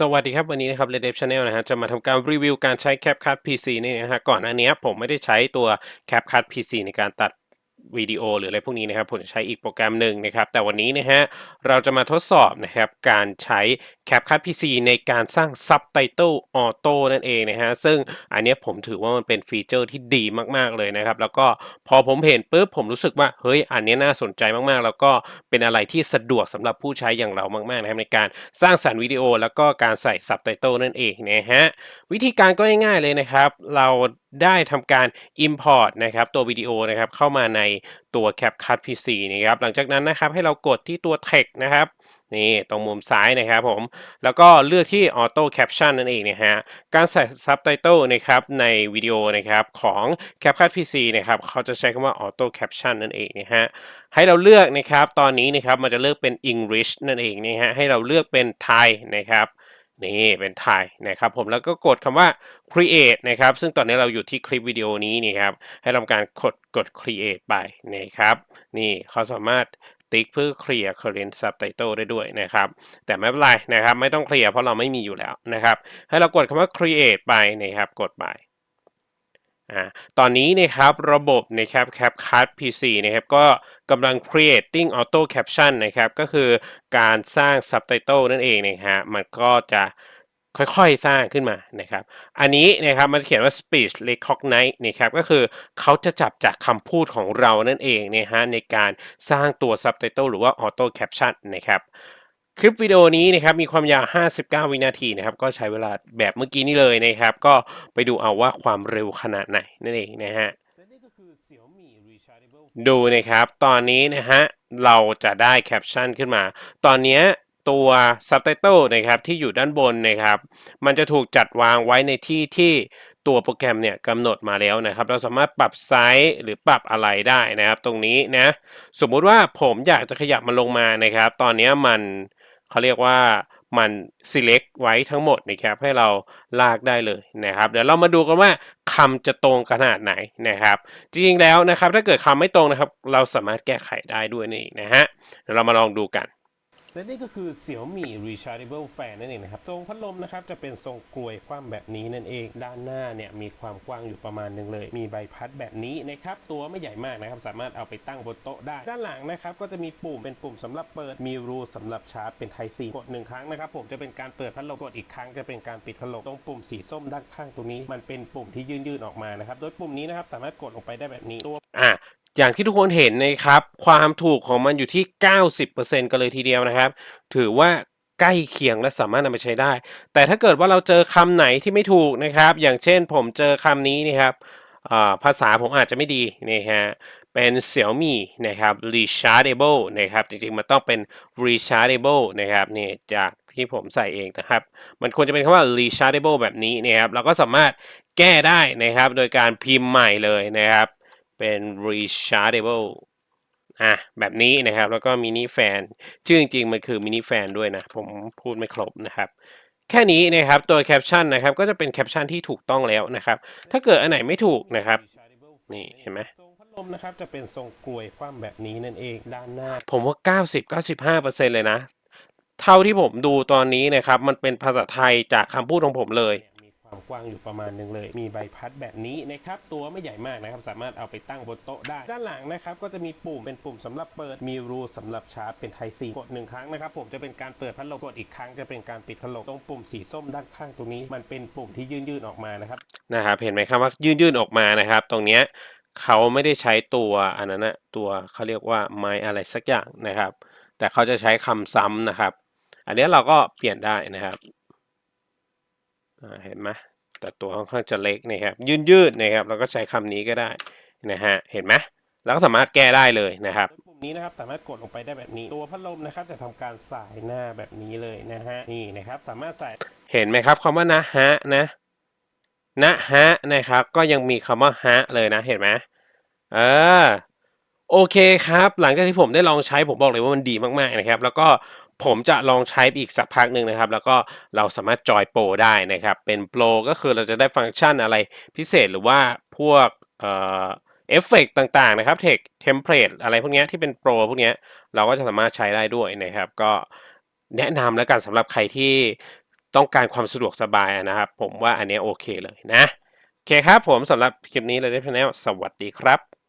สวัสดีครับ วันนี้นะครับ Red Dev Channel นะฮะจะมาทำการรีวิวการใช้ CapCut PC นี่นะฮะก่อนอันนี้ผมไม่ได้ใช้ตัว CapCut PC ในการตัด วิดีโอหรืออะไรพวกนี้นะครับผมจะใช้อีกโปรแกรมหนึ่งนะครับ แต่วันนี้นะฮะเราจะมาทดสอบนะครับการใช้ CapCut PC ในการสร้าง Subtitle Auto นั่นเองนะฮะซึ่งอันนี้ผมถือว่ามันเป็นฟีเจอร์ที่ดีมากๆเลยนะครับ แล้วก็พอผมเห็นปุ๊บผมรู้สึกว่าเฮ้ยอันนี้น่าสนใจมากๆ แล้วก็เป็นอะไรที่สะดวกสำหรับผู้ใช้อย่างเรามากๆนะครับในการสร้างสรรค์วิดีโอ แล้วก็การใส่ Subtitle นั่นเองนะฮะวิธีการก็ง่ายๆเลยนะครับ เราได้ทำการ Import นะครับตัววิดีโอนะครับเข้ามาในตัว CapCut PC นะครับหลังจากนั้นนะครับให้เรากดที่ตัว Text นะครับนี่ตรงมุมซ้ายนะครับผม แล้วก็เลือกที่ Auto Caption นั่นเองนะฮะ การใส่ Subtitle นะครับในวิดีโอนะครับของ CapCut PC นะครับเขาจะใช้คำว่า Auto Caption นั่นเองนะฮะ ให้เราเลือกนะครับตอนนี้นะครับมันจะเลือกเป็น English นั่นเองนะฮะให้เราเลือกเป็น Thai นะครับ นี่เป็นไทยนะครับผมแล้วก็กดคำว่า create นะครับซึ่งตอนนี้เราอยู่ที่คลิปวิดีโอนี้นี่ครับให้ทำการกดกด create ไปนะครับนี่เขาสามารถติ๊กเพื่อเคลียร์ current subtitle ได้ด้วยนะครับ แต่ไม่เป็นไรนะครับ ไม่ต้องเคลียร์เพราะเราไม่มีอยู่แล้วนะครับ ให้เรากดคำว่า create ไปนะครับ กดไป อ่าตอนนี้นะครับระบบนะครับ CapCut PC นะครับก็กำลัง creating auto caption นะครับก็คือการสร้าง subtitle นั่นเองนะฮะมันก็จะค่อยๆ สร้างขึ้นมานะครับ อันนี้นะครับมันจะเขียนว่า speech recognize นะครับก็คือเขาจะจับจากคำพูดของเรานั่นเองนะฮะในการสร้างตัว subtitle หรือว่า auto caption นะครับ คลิปวิดีโอนี้นะครับมีความยาว 59 วินาทีนะครับก็ใช้เวลาแบบเมื่อกี้นี้เลยนะครับ ก็ไปดูเอาว่าความเร็วขนาดไหนนั่นเองนะฮะดูนะครับ ตอนนี้นะฮะเราจะได้แคปชั่นขึ้นมา ตอนนี้ตัว Subtitle นะครับที่อยู่ด้านบนนะครับ มันจะถูกจัดวางไว้ในที่ที่ตัวโปรแกรมเนี่ยกำหนดมาแล้วนะครับ เราสามารถปรับไซส์หรือปรับอะไรได้นะครับ ตรงนี้นะ สมมุติว่าผมอยากจะขยับมันลงมานะครับ ตอนนี้มัน เขาเรียกว่ามัน select ไว้ทั้งหมดนะครับให้เราลากได้เลยนะครับ เดี๋ยวเรามาดูกันว่าคำจะตรงขนาดไหนนะครับ จริงๆแล้วนะครับ ถ้าเกิดคำไม่ตรงนะครับ เราสามารถแก้ไขได้ด้วยนี่นะฮะเดี๋ยวเรามาลองดูกัน และนี่ก็คือ Xiaomi Rechargeable Fan นั่นเองนะครับ ทรงพัดลมนะครับจะเป็นทรงกลวยคว่ำแบบนี้นั่นเอง ด้านหน้าเนี่ยมีความกว้างอยู่ประมาณหนึงเลย มีใบพัดแบบนี้นะครับ ตัวไม่ใหญ่มากนะครับ สามารถเอาไปตั้งบนโต๊ะได้ ด้านหลังนะครับก็จะมีปุ่มเป็นปุ่มสำหรับเปิด มีรูสำหรับชาร์จเป็น Type C กดหนึ่งครั้งนะครับผมจะเป็นการเปิดพัดลม กดอีกครั้งจะเป็นการปิดพัดลม ตรงปุ่มสีส้มด้านข้างตรงนี้ มันเป็นปุ่มที่ยื่นๆออกมานะครับ โดยปุ่มนี้นะครับสามารถกดลงไปได้แบบนี้ตัวอะ อย่างที่ทุกคนเห็นนะครับ ความถูกของมันอยู่ที่ 90%กันเลยทีเดียวนะครับ ถือว่าใกล้เคียงและสามารถนำไปใช้ได้ แต่ถ้าเกิดว่าเราเจอคำไหนที่ไม่ถูกนะครับ อย่างเช่นผมเจอคำนี้นะครับภาษาผมอาจจะไม่ดีนะฮะเป็น Xiaomi นะครับ rechargeable นะครับ จริงๆ มันต้องเป็น rechargeable นะครับนี่จากที่ผมใส่เองนะครับ มันควรจะเป็นคำว่า rechargeable แบบนี้นะครับ เราก็สามารถแก้ได้นะครับ โดยการพิมพ์ใหม่เลยนะครับ เป็น rechargeable อะแบบนี้นะครับ แล้วก็มินิแฟนชื่อจริงๆ มันคือมินิแฟนด้วยนะ ผมพูดไม่ครบนะครับ แค่นี้นะครับตัวแคปชั่นนะครับ ก็จะเป็นแคปชั่นที่ถูกต้องแล้วนะครับ ถ้าเกิดอันไหนไม่ถูกนะครับ นี่เห็นไหมทรงพัดลมนะครับจะเป็นทรงกลวยคว่ำแบบนี้นั่นเองด้านหน้า ผมว่า 90-95%เลยนะ เท่าที่ผมดูตอนนี้นะครับ มันเป็นภาษาไทยจากคำพูดของผมเลยมี ความกว้างอยู่ประมาณหนึงเลย มีใบพัดแบบนี้นะครับ ตัวไม่ใหญ่มากนะครับ สามารถเอาไปตั้งบนโต๊ะได้ ด้านหลังนะครับ ก็จะมีปุ่มเป็นปุ่มสำหรับเปิด มีรูสำหรับชาร์จเป็น Type C กดหนึ่งครั้งนะครับผมจะเป็นการเปิดพัดลมกดอีกครั้งจะเป็นการปิดพัดลมตรงปุ่มสีส้มด้านข้างตรงนี้ มันเป็นปุ่มที่ยื่นๆออกมานะครับนะครับเห็นไหมครับว่ายื่นๆออกมานะครับ ตรงเนี้ยเขาไม่ได้ใช้ตัวอันนั้นนะตัวเขาเรียกว่าไม้อะไรสักอย่างนะครับ แต่เขาจะใช้คำซ้ำนะครับ อันนี้เราก็เปลี่ยนได้นะครับ เห็นไหมแต่ตัวค่อนข้างจะเล็กนะครับยืดๆนะครับเราก็ใช้คำนี้ก็ได้นะฮะเห็นไหมเราก็สามารถแก้ได้เลยนะครับโดยปุ่มนี้นะครับสามารถกดลงไปได้แบบนี้ ตัวพัดลมนะครับจะทำการสายหน้าแบบนี้เลยนะฮะนี่นะครับสามารถสายเห็นไหมครับคำว่านะฮะนะนะฮะนะครับก็ยังมีคำว่าฮะเลยนะเห็นไหมเออโอเคครับ หลังจากที่ผมได้ลองใช้ผมบอกเลยว่ามันดีมากๆนะครับ แล้วก็ ผมจะลองใช้อีกสักพักหนึ่งนะครับ แล้วก็เราสามารถจอยโปรได้นะครับ เป็นโปรก็คือเราจะได้ฟังก์ชันอะไรพิเศษหรือว่าพวกเอฟเฟกต่างๆนะครับเทคเทมเพลตอะไรพวกนี้ที่เป็นโปรพวกนี้เราก็จะสามารถใช้ได้ด้วยนะครับ ก็แนะนำแล้วกันสำหรับใครที่ต้องการความสะดวกสบายนะครับ ผมว่าอันนี้โอเคเลยนะ โอเคครับผมสำหรับคลิปนี้เลยได้พแนลสวัสดีครับ